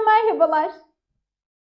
merhabalar.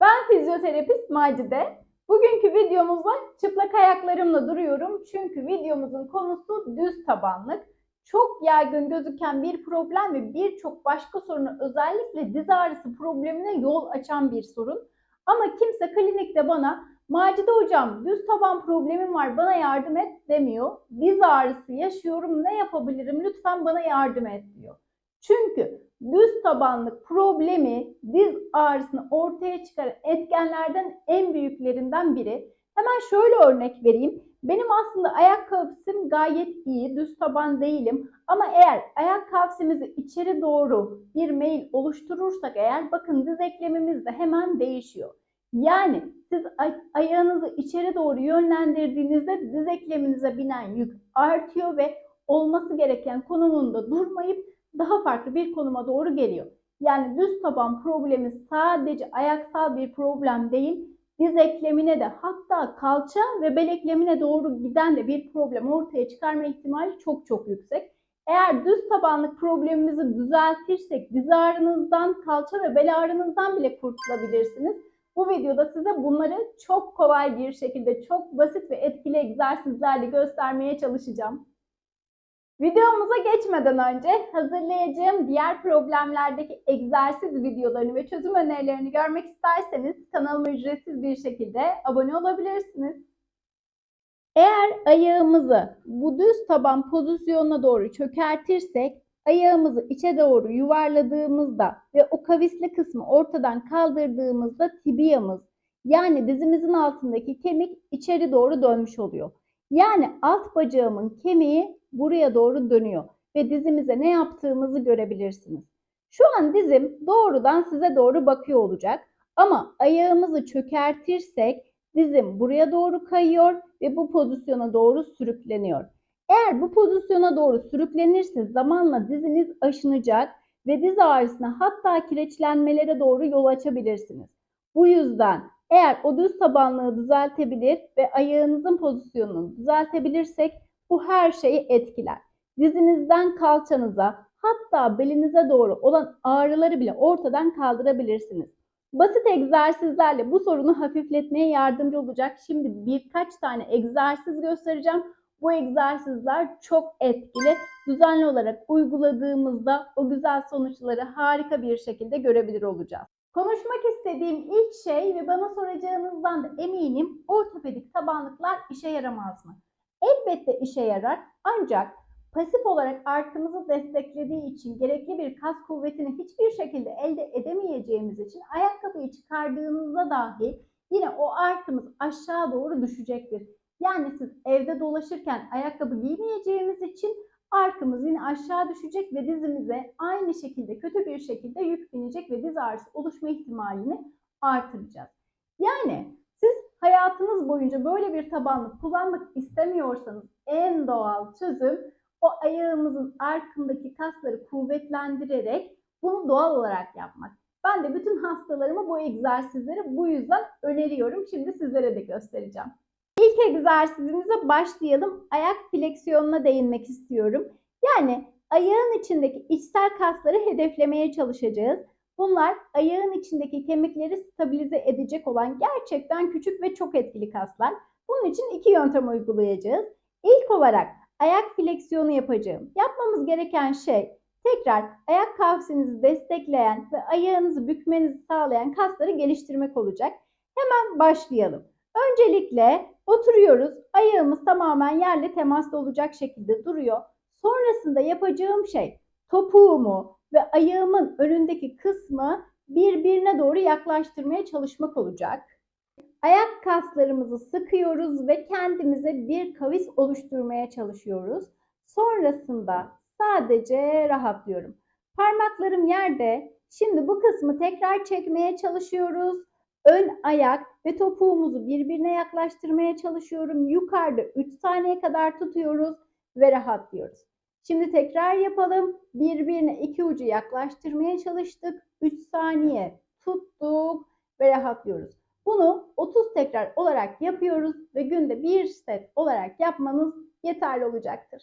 Ben fizyoterapist Macide. Bugünkü videomuzda çıplak ayaklarımla duruyorum. Çünkü videomuzun konusu düz tabanlık. Çok yaygın gözüken bir problem ve birçok başka sorunu özellikle diz ağrısı problemine yol açan bir sorun. Ama kimse klinikte bana Macide hocam düz taban problemim var bana yardım et demiyor. Diz ağrısı yaşıyorum ne yapabilirim lütfen bana yardım et diyor. Çünkü düz tabanlık problemi diz ağrısını ortaya çıkaran etkenlerden en büyüklerinden biri. Hemen şöyle örnek vereyim. Benim aslında ayak kavsim gayet iyi, düz taban değilim. Ama eğer ayak kavsimizi içeri doğru bir meyil oluşturursak eğer bakın diz eklemimiz de hemen değişiyor. Yani siz ay- ayağınızı içeri doğru yönlendirdiğinizde diz ekleminize binen yük artıyor ve olması gereken konumunda durmayıp daha farklı bir konuma doğru geliyor. Yani düz taban problemi sadece ayaksal bir problem değil, diz eklemine de hatta kalça ve bel eklemine doğru giden de bir problem ortaya çıkarma ihtimali çok çok yüksek. Eğer düz tabanlık problemimizi düzeltirsek diz ağrınızdan, kalça ve bel ağrınızdan bile kurtulabilirsiniz. Bu videoda size bunları çok kolay bir şekilde, çok basit ve etkili egzersizlerle göstermeye çalışacağım. Videomuza geçmeden önce hazırlayacağım diğer problemlerdeki egzersiz videolarını ve çözüm önerilerini görmek isterseniz kanalıma ücretsiz bir şekilde abone olabilirsiniz. Eğer ayağımızı bu düz taban pozisyonuna doğru çökertirsek, ayağımızı içe doğru yuvarladığımızda ve o kavisli kısmı ortadan kaldırdığımızda tibiyamız yani dizimizin altındaki kemik içeri doğru dönmüş oluyor. Yani alt bacağımın kemiği buraya doğru dönüyor ve dizimize ne yaptığımızı görebilirsiniz. Şu an dizim doğrudan size doğru bakıyor olacak ama ayağımızı çökertirsek dizim buraya doğru kayıyor ve bu pozisyona doğru sürükleniyor. Eğer bu pozisyona doğru sürüklenirse zamanla diziniz aşınacak ve diz ağrısına hatta kireçlenmelere doğru yol açabilirsiniz. Bu yüzden eğer o düz tabanlığı düzeltebilir ve ayağınızın pozisyonunu düzeltebilirsek bu her şeyi etkiler. Dizinizden kalçanıza hatta belinize doğru olan ağrıları bile ortadan kaldırabilirsiniz. Basit egzersizlerle bu sorunu hafifletmeye yardımcı olacak. Şimdi birkaç tane egzersiz göstereceğim. Bu egzersizler çok etkili. Düzenli olarak uyguladığımızda o güzel sonuçları harika bir şekilde görebilir olacağız. Konuşmak istediğim ilk şey ve bana soracağınızdan da eminim ortopedik tabanlıklar işe yaramaz mı? Elbette işe yarar ancak pasif olarak artımızı desteklediği için gerekli bir kas kuvvetini hiçbir şekilde elde edemeyeceğimiz için ayakkabıyı çıkardığınızda dahi yine o artımız aşağı doğru düşecektir. Yani siz evde dolaşırken ayakkabı giymeyeceğimiz için arkamız yine aşağı düşecek ve dizimize aynı şekilde kötü bir şekilde yük binecek ve diz ağrısı oluşma ihtimalini artıracağız. Yani hayatınız boyunca böyle bir tabanlık kullanmak istemiyorsanız en doğal çözüm o ayağımızın arkındaki kasları kuvvetlendirerek bunu doğal olarak yapmak. Ben de bütün hastalarıma bu egzersizleri bu yüzden öneriyorum. Şimdi sizlere de göstereceğim. İlk egzersizimize başlayalım. Ayak fleksiyonuna değinmek istiyorum. Yani ayağın içindeki içsel kasları hedeflemeye çalışacağız. Bunlar ayağın içindeki kemikleri stabilize edecek olan gerçekten küçük ve çok etkili kaslar. Bunun için iki yöntem uygulayacağız. İlk olarak ayak fleksiyonu yapacağım. Yapmamız gereken şey tekrar ayak kavsinizi destekleyen ve ayağınızı bükmenizi sağlayan kasları geliştirmek olacak. Hemen başlayalım. Öncelikle oturuyoruz. Ayağımız tamamen yerle temaslı olacak şekilde duruyor. Sonrasında yapacağım şey topuğumu ve ayağımın önündeki kısmı birbirine doğru yaklaştırmaya çalışmak olacak. Ayak kaslarımızı sıkıyoruz ve kendimize bir kavis oluşturmaya çalışıyoruz. Sonrasında sadece rahatlıyorum. Parmaklarım yerde. Şimdi bu kısmı tekrar çekmeye çalışıyoruz. Ön ayak ve topuğumuzu birbirine yaklaştırmaya çalışıyorum. Yukarıda 3 saniye kadar tutuyoruz ve rahatlıyoruz. Şimdi tekrar yapalım. Birbirine iki ucu yaklaştırmaya çalıştık. 3 saniye tuttuk ve rahatlıyoruz. Bunu 30 tekrar olarak yapıyoruz ve günde bir set olarak yapmanız yeterli olacaktır.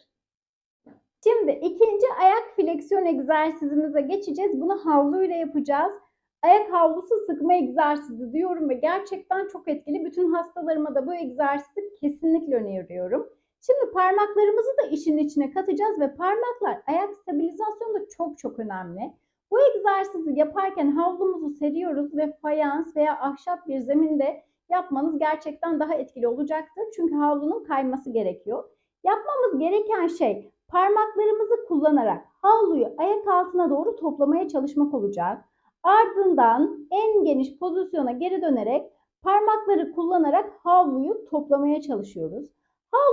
Şimdi ikinci ayak fleksiyon egzersizimize geçeceğiz. Bunu havluyla yapacağız. ayak havlusu sıkma egzersizi diyorum ve gerçekten çok etkili. Bütün hastalarıma da bu egzersizi kesinlikle öneriyorum. Şimdi parmaklarımızı da işin içine katacağız ve parmaklar ayak stabilizasyonu da çok çok önemli. Bu egzersizi yaparken havlumuzu seriyoruz ve fayans veya ahşap bir zeminde yapmanız gerçekten daha etkili olacaktır. Çünkü havlunun kayması gerekiyor. Yapmamız gereken şey parmaklarımızı kullanarak havluyu ayak altına doğru toplamaya çalışmak olacak. Ardından en geniş pozisyona geri dönerek parmakları kullanarak havluyu toplamaya çalışıyoruz.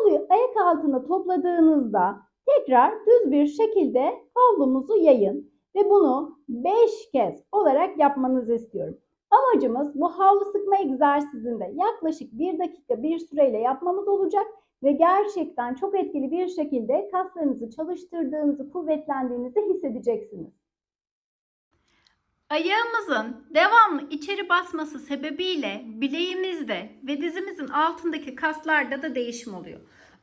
Havluyu ayak altına topladığınızda tekrar düz bir şekilde havlumuzu yayın ve bunu 5 kez olarak yapmanızı istiyorum. Amacımız bu havlu sıkma egzersizinde yaklaşık 1 dakika bir süreyle yapmamız olacak ve gerçekten çok etkili bir şekilde kaslarınızı çalıştırdığınızı, kuvvetlendiğinizi hissedeceksiniz. Ayağımızın devamlı içeri basması sebebiyle bileğimizde ve dizimizin altındaki kaslarda da değişim oluyor.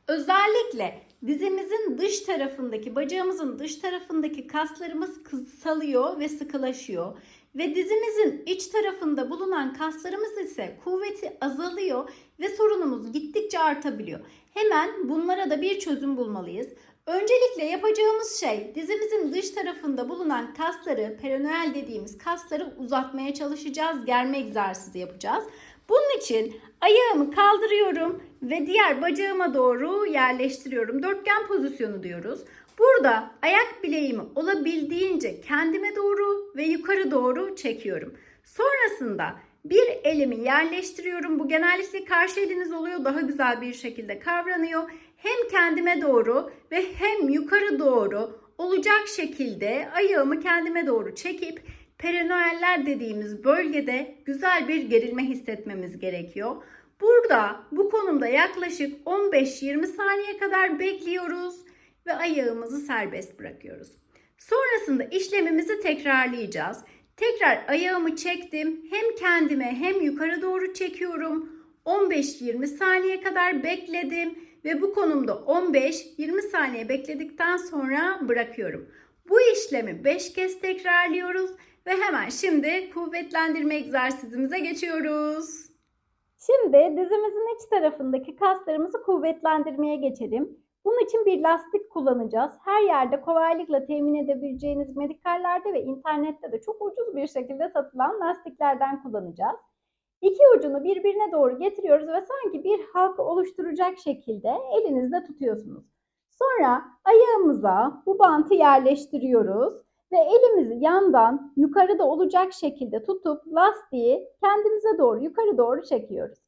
Özellikle dizimizin dış tarafındaki, bacağımızın dış tarafındaki kaslarımız kısalıyor ve sıkılaşıyor. Ve dizimizin iç tarafında bulunan kaslarımız ise kuvveti azalıyor ve sorunumuz gittikçe artabiliyor. Hemen bunlara da bir çözüm bulmalıyız. Öncelikle yapacağımız şey dizimizin dış tarafında bulunan kasları, perineal dediğimiz kasları uzatmaya çalışacağız. Germe egzersizi yapacağız. Bunun için ayağımı kaldırıyorum ve diğer bacağıma doğru yerleştiriyorum. Dörtgen pozisyonu diyoruz. Burada ayak bileğimi olabildiğince kendime doğru ve yukarı doğru çekiyorum. Sonrasında bir elimi yerleştiriyorum. Bu genellikle karşı eliniz oluyor. Daha güzel bir şekilde kavranıyor. Hem kendime doğru ve hem yukarı doğru olacak şekilde ayağımı kendime doğru çekip perinealler dediğimiz bölgede güzel bir gerilme hissetmemiz gerekiyor. Burada bu konumda yaklaşık 15-20 saniye kadar bekliyoruz ve ayağımızı serbest bırakıyoruz. Sonrasında işlemimizi tekrarlayacağız. Tekrar ayağımı çektim. Hem kendime hem yukarı doğru çekiyorum. 15-20 saniye kadar bekledim ve bu konumda 15-20 saniye bekledikten sonra bırakıyorum. Bu işlemi 5 kez tekrarlıyoruz ve hemen şimdi kuvvetlendirme egzersizimize geçiyoruz. Şimdi dizimizin iç tarafındaki kaslarımızı kuvvetlendirmeye geçelim. Bunun için bir lastik kullanacağız. Her yerde kolaylıkla temin edebileceğiniz medikallerde ve internette de çok ucuz bir şekilde satılan lastiklerden kullanacağız. İki ucunu birbirine doğru getiriyoruz ve sanki bir halka oluşturacak şekilde elinizde tutuyorsunuz. Sonra ayağımıza bu bantı yerleştiriyoruz ve elimizi yandan yukarıda olacak şekilde tutup lastiği kendimize doğru yukarı doğru çekiyoruz.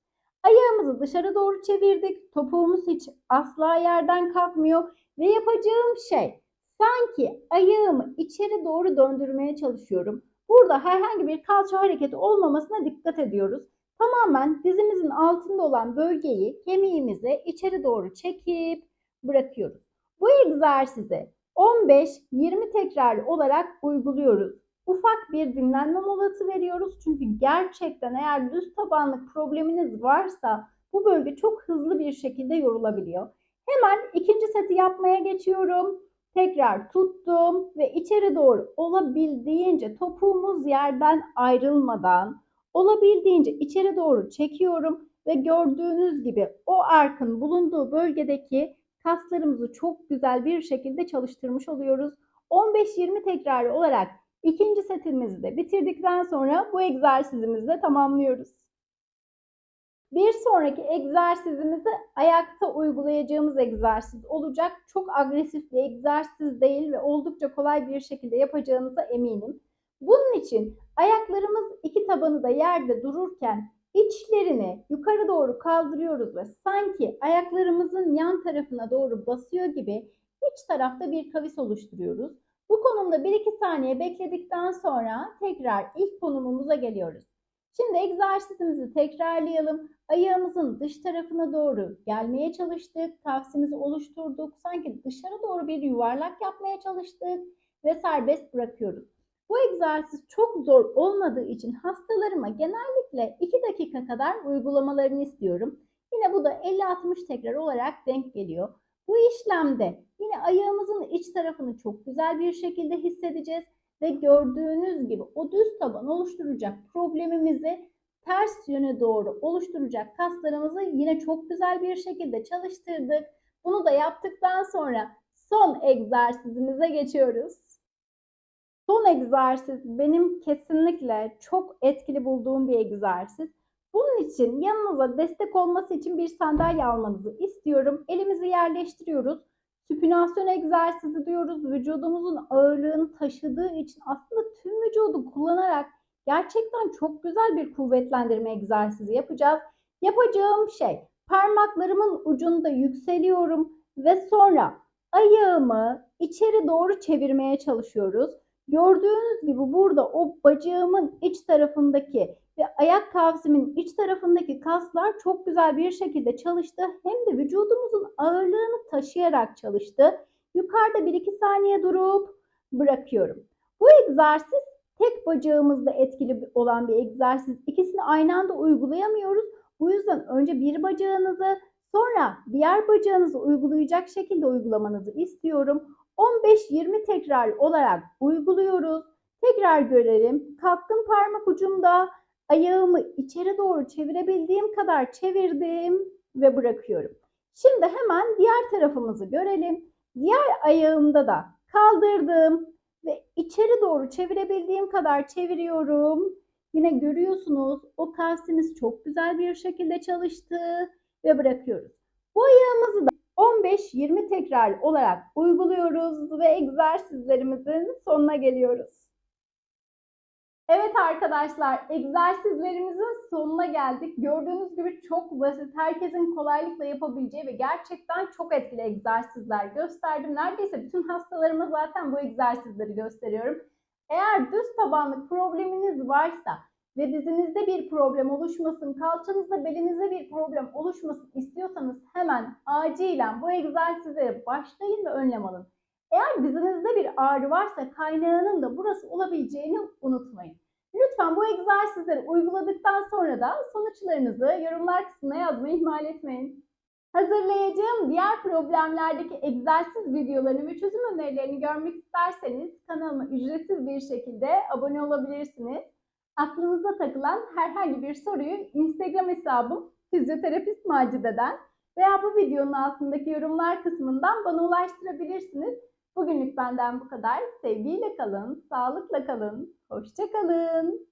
Ayağımızı dışarı doğru çevirdik. Topuğumuz hiç asla yerden kalkmıyor ve yapacağım şey sanki ayağımı içeri doğru döndürmeye çalışıyorum. Burada herhangi bir kalça hareketi olmamasına dikkat ediyoruz. Tamamen dizimizin altında olan bölgeyi kemiğimize içeri doğru çekip bırakıyoruz. Bu egzersizi 15-20 tekrar olarak uyguluyoruz. Ufak bir dinlenme molası veriyoruz. Çünkü gerçekten eğer düz tabanlık probleminiz varsa bu bölge çok hızlı bir şekilde yorulabiliyor. Hemen ikinci seti yapmaya geçiyorum. Tekrar tuttum ve içeri doğru olabildiğince topuğumuz yerden ayrılmadan olabildiğince içeri doğru çekiyorum ve gördüğünüz gibi o arkın bulunduğu bölgedeki kaslarımızı çok güzel bir şekilde çalıştırmış oluyoruz. 15-20 tekrar olarak ikinci setimizi de bitirdikten sonra bu egzersizimizi de tamamlıyoruz. Bir sonraki egzersizimizi ayakta uygulayacağımız egzersiz olacak. Çok agresif bir egzersiz değil ve oldukça kolay bir şekilde yapacağınıza eminim. Bunun için ayaklarımız iki tabanı da yerde dururken içlerini yukarı doğru kaldırıyoruz ve sanki ayaklarımızın yan tarafına doğru basıyor gibi iç tarafta bir kavis oluşturuyoruz. Bu konumda 1-2 saniye bekledikten sonra tekrar ilk konumumuza geliyoruz. Şimdi egzersizimizi tekrarlayalım. Ayağımızın dış tarafına doğru gelmeye çalıştık. Tavsimizi oluşturduk. Sanki dışarı doğru bir yuvarlak yapmaya çalıştık ve serbest bırakıyoruz. Bu egzersiz çok zor olmadığı için hastalarıma genellikle 2 dakika kadar uygulamalarını istiyorum. Yine bu da 50-60 tekrar olarak denk geliyor. Bu işlemde yine ayağımızın iç tarafını çok güzel bir şekilde hissedeceğiz ve gördüğünüz gibi o düz taban oluşturacak problemimizi ters yöne doğru oluşturacak kaslarımızı yine çok güzel bir şekilde çalıştırdık. Bunu da yaptıktan sonra son egzersizimize geçiyoruz. Son egzersiz benim kesinlikle çok etkili bulduğum bir egzersiz. Bunun için yanınıza destek olması için bir sandalye almanızı istiyorum. Elimizi yerleştiriyoruz. Süpinasyon egzersizi diyoruz. Vücudumuzun ağırlığını taşıdığı için aslında tüm vücudu kullanarak gerçekten çok güzel bir kuvvetlendirme egzersizi yapacağız. Yapacağım şey parmaklarımın ucunda yükseliyorum ve sonra ayağımı içeri doğru çevirmeye çalışıyoruz. Gördüğünüz gibi burada o bacağımın iç tarafındaki ve ayak kavsimin iç tarafındaki kaslar çok güzel bir şekilde çalıştı. Hem de vücudumuzun ağırlığını taşıyarak çalıştı. Yukarıda 1-2 saniye durup bırakıyorum. Bu egzersiz tek bacağımızda etkili olan bir egzersiz. İkisini aynı anda uygulayamıyoruz. Bu yüzden önce bir bacağınızı sonra diğer bacağınızı uygulayacak şekilde uygulamanızı istiyorum. 15-20 tekrar olarak uyguluyoruz. Tekrar görelim. Kalktım parmak ucumda ayağımı içeri doğru çevirebildiğim kadar çevirdim ve bırakıyorum. Şimdi hemen diğer tarafımızı görelim. Diğer ayağımda da kaldırdım ve içeri doğru çevirebildiğim kadar çeviriyorum. Yine görüyorsunuz o kalsimiz çok güzel bir şekilde çalıştı ve bırakıyoruz. Bu ayağımızı da 15-20 tekrar olarak uyguluyoruz ve egzersizlerimizin sonuna geliyoruz. Evet arkadaşlar egzersizlerimizin sonuna geldik. Gördüğünüz gibi çok basit, herkesin kolaylıkla yapabileceği ve gerçekten çok etkili egzersizler gösterdim. Neredeyse bütün hastalarıma zaten bu egzersizleri gösteriyorum. Eğer düz tabanlık probleminiz varsa ve dizinizde bir problem oluşmasın, kalçanızda belinizde bir problem oluşmasın istiyorsanız hemen acilen bu egzersizlere başlayın ve önlem alın. Eğer dizinizde bir ağrı varsa kaynağının da burası olabileceğini unutmayın. Lütfen bu egzersizleri uyguladıktan sonra da sonuçlarınızı yorumlar kısmına yazmayı ihmal etmeyin. Hazırlayacağım diğer problemlerdeki egzersiz videolarını ve çözüm önerilerini görmek isterseniz kanalıma ücretsiz bir şekilde abone olabilirsiniz. Aklınıza takılan herhangi bir soruyu Instagram hesabım fizyoterapist Macide'den veya bu videonun altındaki yorumlar kısmından bana ulaştırabilirsiniz. Bugünlük benden bu kadar. Sevgiyle kalın, sağlıkla kalın, hoşça kalın.